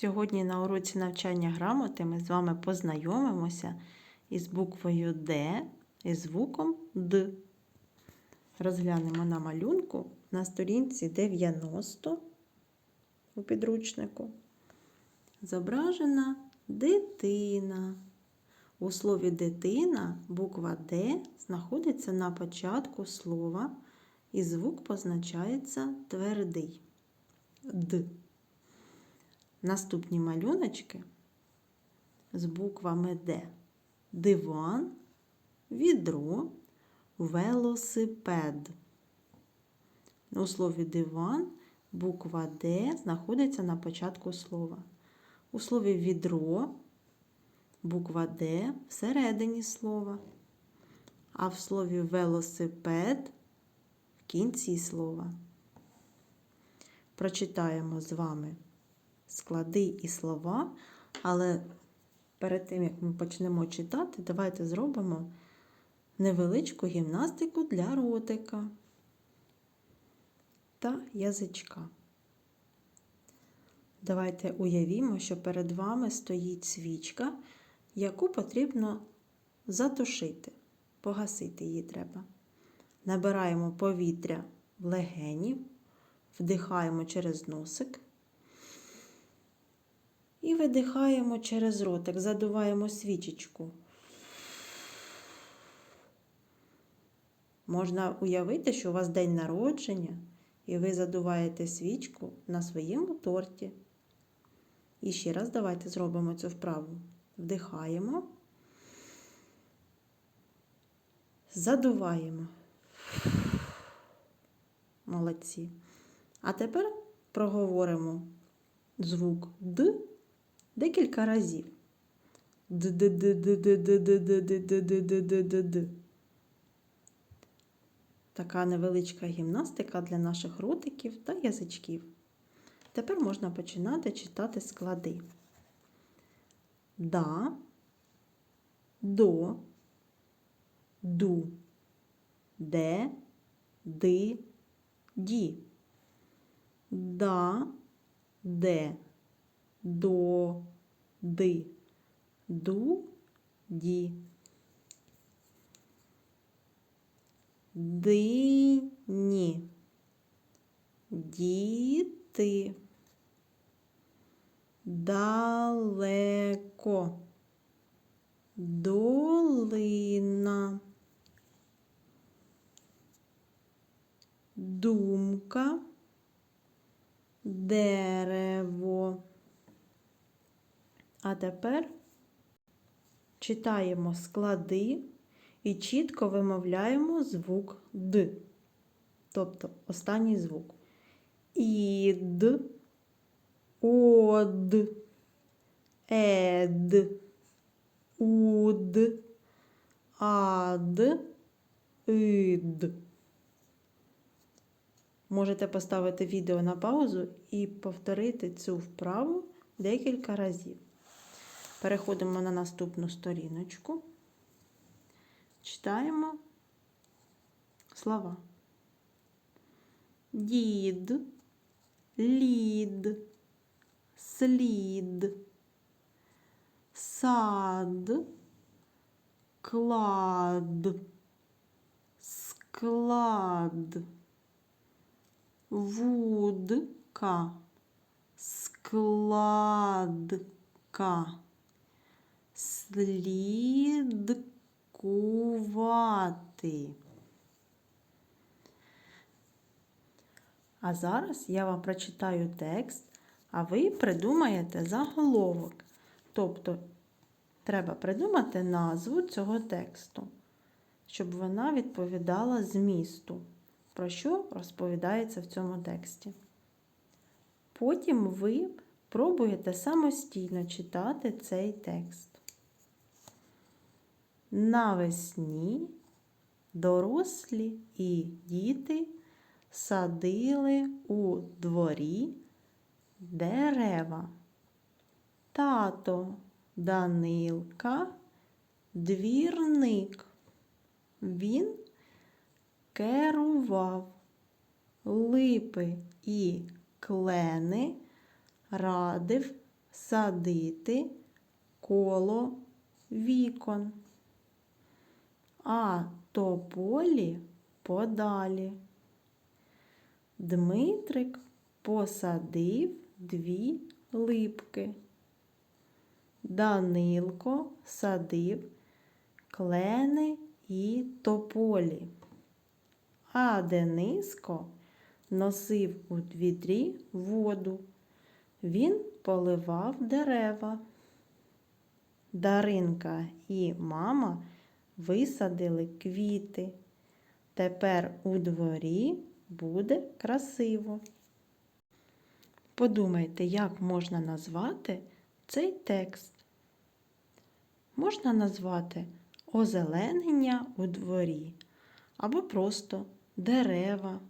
Сьогодні на уроці навчання грамоти ми з вами познайомимося із буквою Д і звуком Д. Розглянемо на малюнку на сторінці 90 у підручнику. Зображена дитина. У слові дитина буква Д знаходиться на початку слова, і звук позначається твердий Д. Наступні малюночки з буквами Д. Диван, відро, велосипед. У слові диван буква Д знаходиться на початку слова. У слові відро буква Д всередині слова. А в слові велосипед в кінці слова. Прочитаємо з вами склади і слова, але перед тим, як ми почнемо читати, давайте зробимо невеличку гімнастику для ротика та язичка. Давайте уявімо, що перед вами стоїть свічка, яку потрібно затушити, погасити її треба. Набираємо повітря в легені, вдихаємо через носик. І видихаємо через ротик, задуваємо свічечку. Можна уявити, що у вас день народження, і ви задуваєте свічку на своєму торті. І ще раз давайте зробимо цю вправу. Вдихаємо, задуваємо. Молодці. А тепер проговоримо звук Д декілька разів. Д-д-д-д-д-д-д-д-д-д-д-д-д. Така невеличка гімнастика для наших ротиків та язичків. Тепер можна починати читати склади. Да, до, ду, де, ди, ді. Да, де, до, ди, ду, ді. Дині, діти, далеко, долина, думка, дерево. А тепер читаємо склади і чітко вимовляємо звук Д, тобто останній звук. Ід, од, ед, уд, ад, ид. Можете поставити відео на паузу і повторити цю вправу декілька разів. Переходимо на наступну сторіночку. Читаємо слова. Дід, лід, слід, сад, клад, склад, вудка, складка, слідкувати. А зараз я вам прочитаю текст, а ви придумаєте заголовок. Тобто треба придумати назву цього тексту, щоб вона відповідала змісту, про що розповідається в цьому тексті. Потім ви пробуєте самостійно читати цей текст. Навесні дорослі і діти садили у дворі дерева. Тато Данилка двірник. Він керував липи і клени, радив садити коло вікон. А тополі подалі. Дмитрик посадив дві липки. Данилко садив клени і тополі. А Дениско носив у відрі воду. Він поливав дерева. Даринка і мама висадили квіти. Тепер у дворі буде красиво. Подумайте, як можна назвати цей текст. Можна назвати озеленення у дворі, або просто дерева,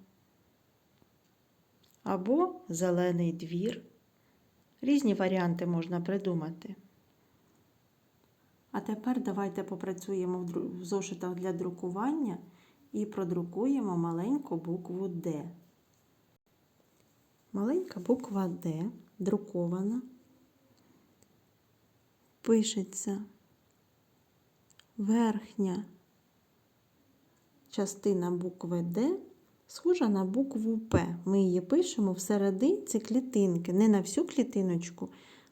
або зелений двір. Різні варіанти можна придумати. А тепер давайте попрацюємо в зошитах для друкування і продрукуємо маленьку букву Д. Маленька буква Д друкована. Пишеться верхня частина букви Д схожа на букву П. Ми її пишемо в серединці клітинки, не на всю клітиночку,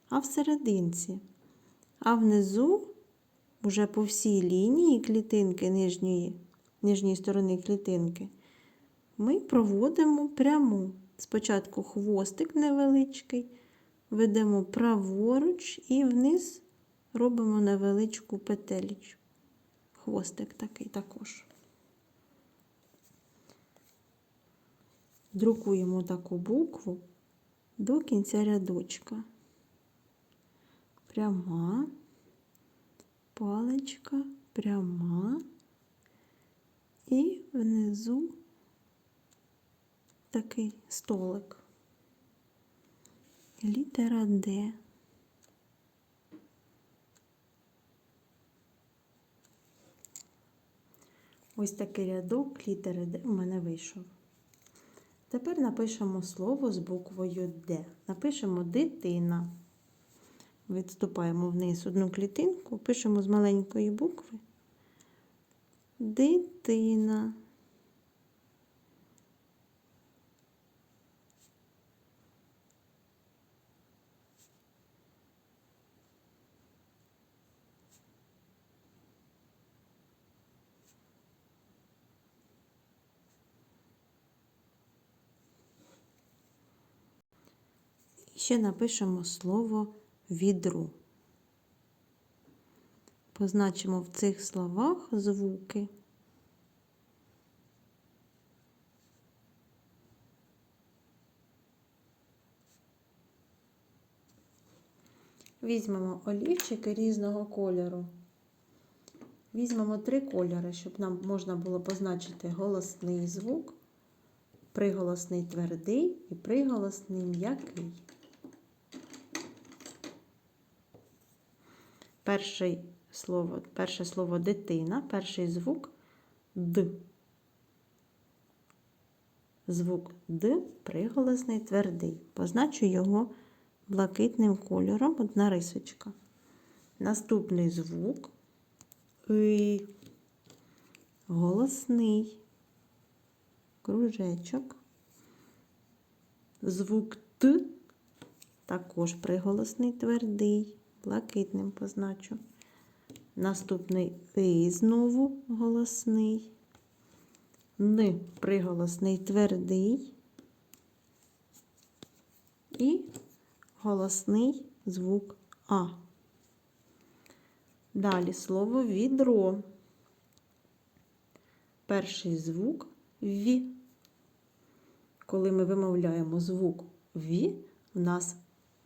а в серединці. А внизу, уже по всій лінії клітинки нижньої, нижньої сторони клітинки, ми проводимо пряму. Спочатку хвостик невеличкий, ведемо праворуч і вниз робимо невеличку петелечку. Хвостик такий також. Друкуємо таку букву до кінця рядочка. Пряма, паличка, пряма і внизу такий столик. Літера Д. Ось такий рядок літери Д у мене вийшов. Тепер напишемо слово з буквою Д. Напишемо дитина. Відступаємо вниз одну клітинку, пишемо з маленької букви. Дитина. Ще напишемо слово відру. Позначимо в цих словах звуки. Візьмемо олівчики різного кольору. Візьмемо три кольори, щоб нам можна було позначити голосний звук, приголосний твердий і приголосний м'який. Перший слово, перше слово дитина, перший звук Д. Звук Д приголосний твердий. Позначу його блакитним кольором, одна рисочка. Наступний звук И. Голосний. Кружечок. Звук Т також приголосний твердий, блакитним позначу. Наступний И знову голосний. Н приголосний твердий. І голосний звук А. Далі слово відро. Перший звук Ві. Коли ми вимовляємо звук Ві, в нас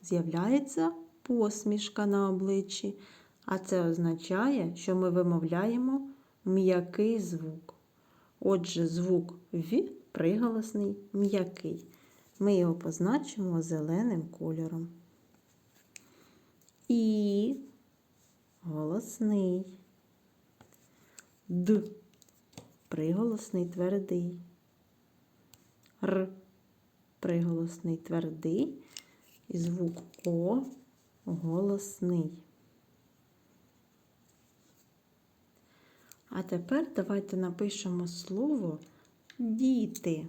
з'являється посмішка на обличчі, а це означає, що ми вимовляємо м'який звук. Отже, звук Ві приголосний м'який. Ми його позначимо зеленим кольором. І голосний. Д. Приголосний твердий. Р. Приголосний твердий. І звук О голосний. А тепер давайте напишемо слово діти.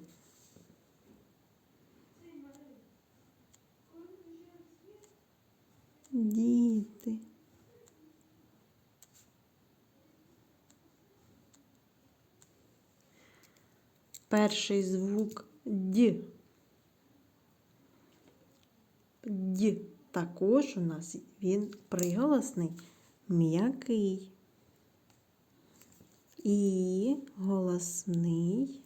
Діти. Перший звук Д. Д. Також у нас він приголосний м'який. І голосний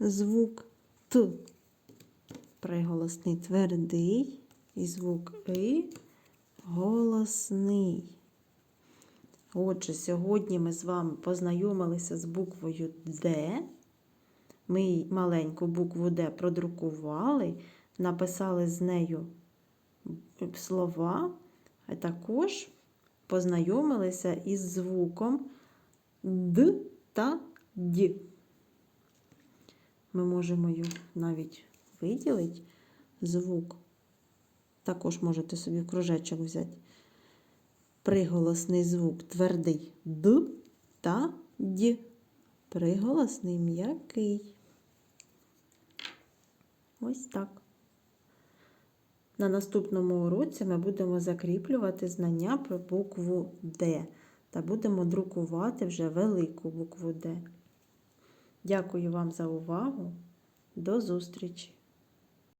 звук Т. Приголосний твердий і звук И голосний. Отже, сьогодні ми з вами познайомилися з буквою Д. Ми маленьку букву Д продрукували, написали з нею слова, а також познайомилися із звуком Д та Д. Ми можемо його навіть виділити звук. Також можете собі в кружечок взяти. Приголосний звук твердий Д та Д. Приголосний м'який. Ось так. На наступному уроці ми будемо закріплювати знання про букву Д та будемо друкувати вже велику букву Д. Дякую вам за увагу. До зустрічі!